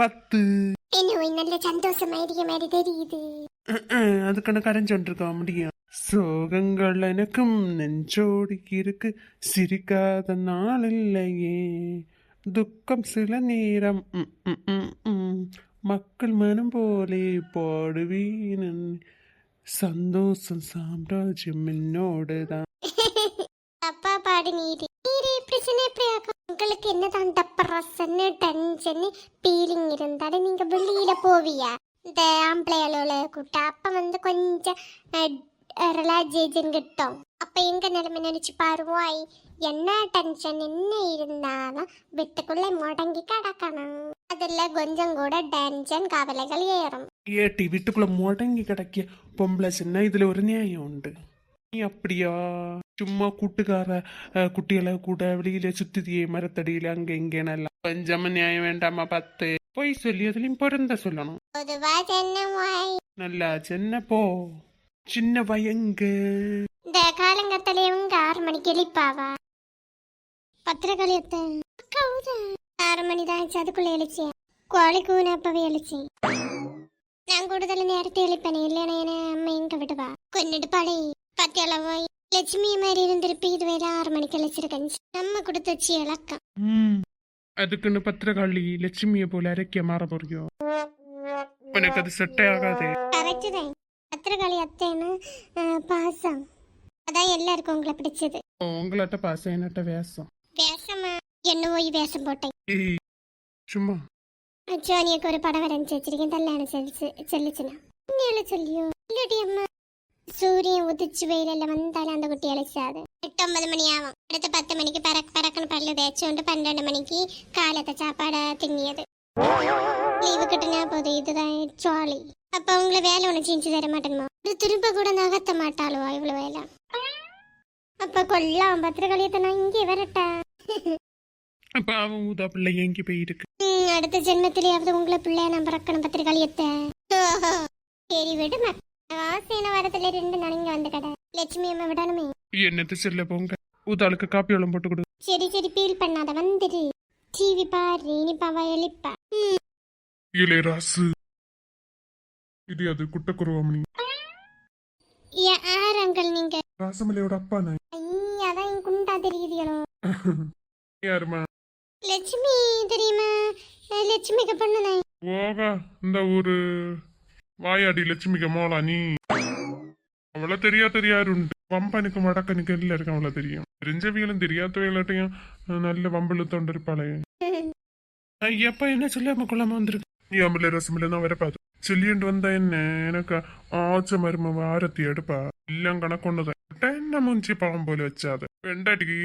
பத்து. என்ன நல்ல சந்தோஷமாயிருக்க மாதிரி தெரியுது. அதுக்கான கரைஞ்சொன்றிருக்க முடியும். சோகங்கள் எனக்கும் நெஞ்சோடி இருக்கு சிரிக்காத நாள் இல்லையே. துக்கம் சில நேரம். மக்கள் மனம் போலே பாடுவீனன் சந்தோஷம் சாம்ராஜ்யம் என்னோடுதான். அப்பா பாடு நீரு நீரு பிரச்சனை எப்படி ஆகும்? உங்களுக்கு என்னதான் டப்பரசன்னு டென்ஷன் ஃபீலிங் இருந்தாலும் நீங்க வெளியில போவியா? இந்த ஆம்பளையாளோட கூட்ட அப்ப வந்து கொஞ்சம் ரிலாக்ஸேஷன் கிட்டும் அப்ப எங்க நிலைமை நினைச்சு பாருவோம் என்ன டென்ஷன் என்ன இருந்தாலும் வீட்டுக்குள்ள முடங்கி கிடக்கணும். அதுல கொஞ்சம் கூட டென்ஷன் கவலைகள் ஏறும். ஏட்டி வீட்டுக்குள்ள முடங்கி கிடக்கிய பொம்பளை சின்ன இதுல ஒரு நியாயம் உண்டு. நீ அப்படியா? சும்மா கூட்டுக்கார குட்டிகளை கூட வெளியில சுத்தியே மரத்தடியில அங்க இங்கேனெல்லாம் கொஞ்சமா நியாயம் வேண்டாமா பத்து பொய் சொல்லி அதுலயும் பிறந்த சொல்லணும் நல்லா சின்ன போ சின்ன வயங்க இந்த காலங்கத்திலே உங்க ஆறு மணிக்கு எழுப்பாவா பத்திரக்காளியத்தை ஆறு மணி தான் ஆச்சு அதுக்குள்ள எழுச்சியா கோழி கூன அப்பவே எழுச்சி நான் கூடுதல் நேரத்தை எழுப்பேனே இல்லைன்னா என்ன அம்மா எங்க விடுவா கொன்னிட்டு பழி பத்தியளவோ லட்சுமி மாதிரி இருந்திருப்பி. இதுவரை ஆறு மணிக்கு எழுச்சிருக்கேன் நம்ம கொடுத்து வச்சு இழக்கம் அதுக்குன்னு பத்திரகாளி லட்சுமியை போல அரைக்க மாற போறியோ? உனக்கு அது செட்டே ஆகாதே. கரெக்டு தான். பத்திரக்காளி அத்தைன்னு பாசம். அதான் எல்லாருக்கும் உங்களை பிடிச்சது. உங்களாட்ட பாசம் என்னட்ட வேஷம்? வேஷமா? என்ன போய் வேஷம் போட்டேன். சும்மா. ஜோனியக்கு ஒரு படம் வரைஞ்சி வச்சிருக்கேன். கல்யாணம் செல்லிச்சு செல்லிச்சுனா உண்மையில சொல்லியோ? இல்லடி அம்மா. சூரியன் உதிச்சு வெயிலில் வந்தாலும் அந்த குட்டி அழைச்சாது எட்டு ஒன்பது மணி ஆகும். அடுத்த பத்து மணிக்கு பறக்க பறக்கணும் பல்லு தேய்ச்சி கொண்டு பன்னெண்டு மணிக்கு காலத்தை சாப்பாடை திண்ணியது லீவு கட்டினா போதும். இதுதான் ஜாலி அப்ப உங்களை வேலை ஒன்று செஞ்சு தர மாட்டேனுமா ஒரு திரும்ப கூட நகர்த்த மாட்டாளோ இவ்வளவு வேலை? அப்ப கொல்லாம் பத்திரகாளியத்தை நான் இங்கே வரட்டா அப்ப அவன் ஊதா பிள்ளை எங்கி போயிருக்கு அடுத்த ஜென்மத்திலேயாவது உங்களை பிள்ளைய நான் பிறக்கணும் பத்திரிகாளியத்தை. சரி விடுமா ஆசையான வாரத்துல ரெண்டு நாளைங்க வந்து கடை. லட்சுமி அம்மா விடணுமே. என்னத்து செல்ல போங்க. ஊதாளுக்கு காப்பி வெள்ளம் போட்டு கொடு. சரி சரி ஃபீல் பண்ணாத வந்துரு. டிவி பாரு இனிப்பாவா எலிப்பா இலே ராசு இது அது குட்டக்குருவமணி. யார் அங்கிள் நீங்க. ராசமலையோட அப்பா நான். ஐய, என் குண்டா தெரியுதியோ யாருமா லட்சுமி தெரியுமா? லட்சுமிக்கு பொண்ணுதான் ஓகா இந்த ஊரு. വായാടി ലക്ഷ്മിക്ക് മോളാ നീ. അവളെ തെരിയാത്തൊരിയാരുണ്ട് വമ്പനക്ക് മടക്കനക്ക് എല്ലാവർക്കും അവളെ തെരിയും. പെരിഞ്ചെവികളും തിരിയാത്തവയിലായിട്ട് നല്ല വമ്പെളുത്തോണ്ട് ഒരു പളയ. അയ്യപ്പ എന്നെ ചൊല്ലാമ കൊള്ളാമ വന്നിരിക്കും നീ അമ്പല രസമില്ലെന്ന് അവരെ പാത്രം ചൊല്ലിയുണ്ട് വന്ന എന്നെ എനക്ക് ആച്ച മരുമ വാരത്തി എടുപ്പാ എല്ലാം കണക്കൊണ്ടത്. എന്നെ മുഞ്ചി പാവം പോലെ വെച്ചാതെ. പെണ്ടാട്ടിക്ക്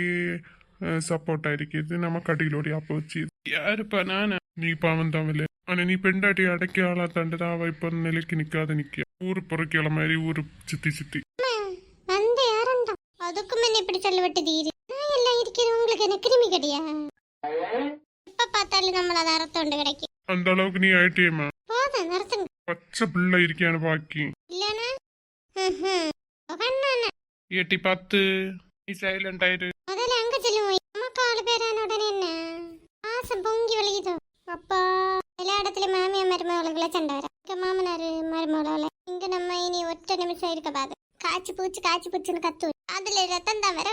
സപ്പോർട്ട് ആയിരിക്കും ഇത് നമുക്ക് അടിയിലൂടെ അപ്പൊ വെച്ച് யாருப்பா நானா நீ பாவம் தாவில்ல ஆனா நீ பெண்டாட்டி அடக்கி ஆளாத்தாண்டு அவ இப்ப நிலைக்கு நிக்காத நிக்க ஊரு பொறுக்கிற மாதிரி ஊரு சுத்தி சுத்தி வந்து யாரண்டா அதுக்கும் என்ன இப்படி சொல்லிவிட்டு தீரு நான் எல்லாம் இருக்கிறேன் உங்களுக்கு என்ன கிருமி கடியா எப்ப பார்த்தாலும் நம்மள அதை அறுத்தோண்டு கிடைக்கும் அந்த அளவுக்கு நீ ஆயிட்டியம்மா போதும் நிறுத்துங்க பச்சை பிள்ளை இருக்கியான்னு பாக்கி இல்லனா ம்ஹும். உகந்தானே. எட்டி பார்த்து நீ சைலண்ட் ஆயிரு மருமகளுக்குள்ள சண்டை வர இங்க மாமனாரு மருமகள இங்க நம்ம இனி ஒற்றை நிமிஷம் இருக்க பாது. காய்ச்சி பூச்சி காய்ச்சி பூச்சின்னு கத்து அதுல ரத்தம் தான் வர